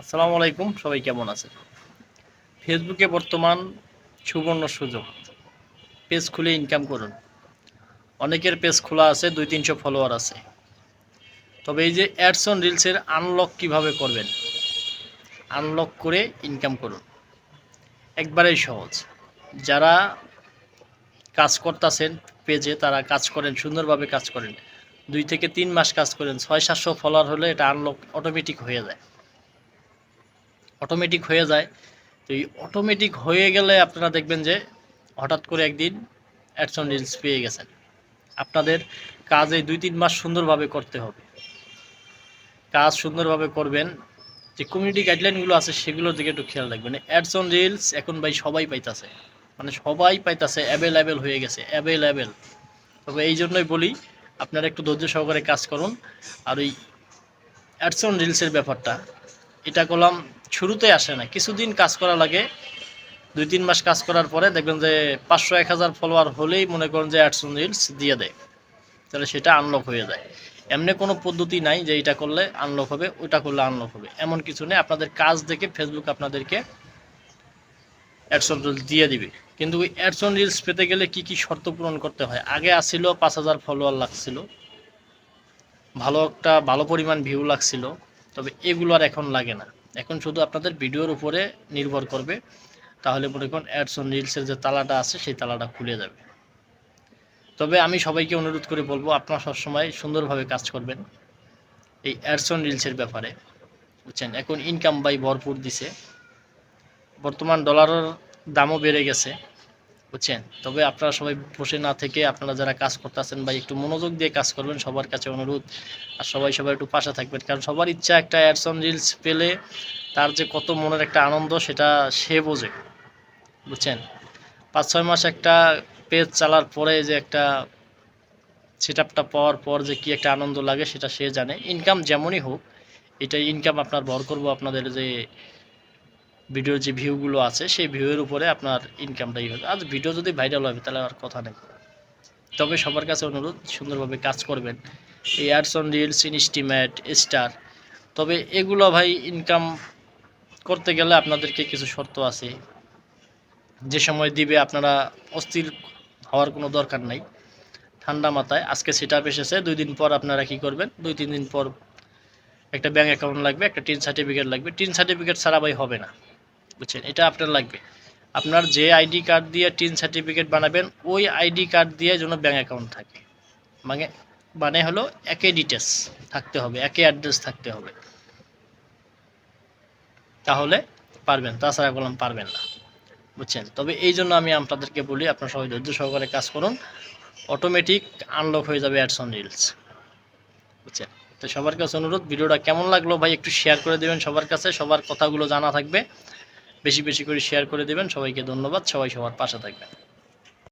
আসসালামু আলাইকুম, সবাই কেমন আছে ফেসবুকে বর্তমান সুবর্ণ সুযোগ। পেজ খুলে ইনকাম করুন। অনেকের পেজ খোলা আছে, দুই তিনশো ফলোয়ার আছে। তবে এই যে অ্যাডস অন রিলসের আনলক কীভাবে করবেন? আনলক করে ইনকাম করুন। একবারেই সহজ। যারা কাজ করতেছেন পেজে তারা কাজ করেন, সুন্দরভাবে কাজ করেন। দুই থেকে তিন মাস কাজ করেন, ছয় সাতশো ফলোয়ার হলে এটা আনলক অটোমেটিক হয়ে যায়। অটোমেটিক হয়ে যায়। তো এই অটোমেটিক হয়ে গেলে আপনারা দেখবেন যে হঠাৎ করে একদিন অ্যাডসন রিলস পেয়ে গেছেন। আপনাদের কাজ এই দুই, তিন মাস সুন্দরভাবে করতে হবে। কাজ সুন্দরভাবে করবেন, যে কমিউনিটি গাইডলাইনগুলো আছে সেগুলোর দিকে একটু খেয়াল রাখবেন। অ্যাডসন রিলস এখন ভাই সবাই পাইতাছে। মানে সবাই পাইতাছে অ্যাভেলেবেল হয়ে গেছে অ্যাভেলেবেল তবে এই জন্যই বলি, আপনারা একটু ধৈর্য সহকারে কাজ করুন। আর ওই অ্যাডসন রিলসের ব্যাপারটা, এটা করলাম শুরুতে আসে না। কিছুদিন কাজ করা লাগে। দুই, তিন মাস কাজ করার পরে দেখবেন যে পাঁচশো, এক হাজার ফলোয়ার হলেই মনে করেন যে অ্যাডসন রিলস দিয়ে দেয়। তাহলে সেটা আনলক হয়ে যায়। এমনি কোনো পদ্ধতি নাই যে এটা করলে আনলক হবে ওটা করলে আনলক হবে। এমন কিছু নেই। আপনাদের কাজ দেখে ফেসবুক আপনাদেরকে অ্যাডসন রিলস দিয়ে দিবে। কিন্তু ওই অ্যাডসন রিলস পেতে গেলে কি কি শর্ত পূরণ করতে হয়? আগে আসছিল, পাঁচ হাজার ফলোয়ার লাগছিল। ভালো একটা, ভালো পরিমাণ ভিউ লাগছিল। তবে এগুলো আর এখন লাগে না। এখন শুধু আপনাদের ভিডিওর উপরে নির্ভর করবে। তাহলে মনে করুন অ্যাডস অন রিলসের যে তালাটা আছে, সেই তালাটা খুলে যাবে। তবে আমি সবাইকে অনুরোধ করে বলব, আপনারা সবসময় সুন্দরভাবে কাজ করবেন এই অ্যাডস অন রিলসের ব্যাপারে। বুঝছেন? এখন ইনকাম বাই ভরপুর দিছে। বর্তমান ডলারের দামও বেড়ে গেছে। বুঝছেন? তবে আপনারা সবাই বসে না থেকে আপনারা যারা কাজ করতেছেন বা একটু মনোযোগ দিয়ে কাজ করবেন, সবার কাছে অনুরোধ। আর সবাই সবাই একটু পাশে থাকবেন, কারণ সবার ইচ্ছা একটা অ্যাডস অন রিলস পেলে তার যে কত মনের একটা আনন্দ সেটা সে বোঝে, বুঝছেন? পাঁচ, ছয় মাস একটা পেজ চালার পরে যে একটা সেট আপটা পাওয়ার পর যে কি একটা আনন্দ লাগে সেটা সে জানে। ইনকাম যেমনই হোক এটা ইনকাম আপনার ভর করব, আপনাদের যে ভিডিওর যে ভিউগুলো আছে, সেই ভিউয়ের উপরে আপনার ইনকামটাই হবে। আজ ভিডিও যদি ভাইরাল হবে, তাহলে আর কথা নেই। তবে সবার কাছে অনুরোধ, সুন্দরভাবে কাজ করবেন। এই অন রিলস ইনস্টিমেট স্টার তবে এগুলো ভাই ইনকাম করতে গেলে আপনাদেরকে কিছু শর্ত আছে। যে সময় দিবে আপনারা অস্থির হওয়ার কোনো দরকার নাই। ঠান্ডা মাথায়। আজকে সেট আপ এসেছে, দুই দিন পর আপনারা কি করবেন? দুই, তিন দিন পর একটা ব্যাঙ্ক অ্যাকাউন্ট লাগবে, একটা টিন সার্টিফিকেট লাগবে। টিন সার্টিফিকেট ছাড়া ভাই হবে না। বুঝছেন? এটা আপনার লাগবে। আপনার যে আইডি কার্ড দিয়ে টিন সার্টিফিকেট বানাবেন, ওই আইডি কার্ড দিয়ে যেন ব্যাঙ্ক অ্যাকাউন্ট থাকে। মানে মানে হলো একই ডিটেলস থাকতে হবে একই অ্যাড্রেস থাকতে হবে। তাহলে পারবেন, তাছাড়া বললাম পারবেন না। বুঝছেন? তবে এই জন্য আমি আপনাদেরকে বলি, আপনার সবাই ধৈর্য সহকারে কাজ করুন। অটোমেটিক আনলক হয়ে যাবে অ্যাডস অন রিলস বুঝছেন? তো সবার কাছে অনুরোধ, ভিডিওটা কেমন লাগল ভাই একটু শেয়ার করে দেবেন সবার কাছে, সবার কথাগুলো জানা থাকবে। বেশি বেশি করে শেয়ার করে দেবেন। সবাইকে ধন্যবাদ। সবাই সবার পাশে থাকবেন।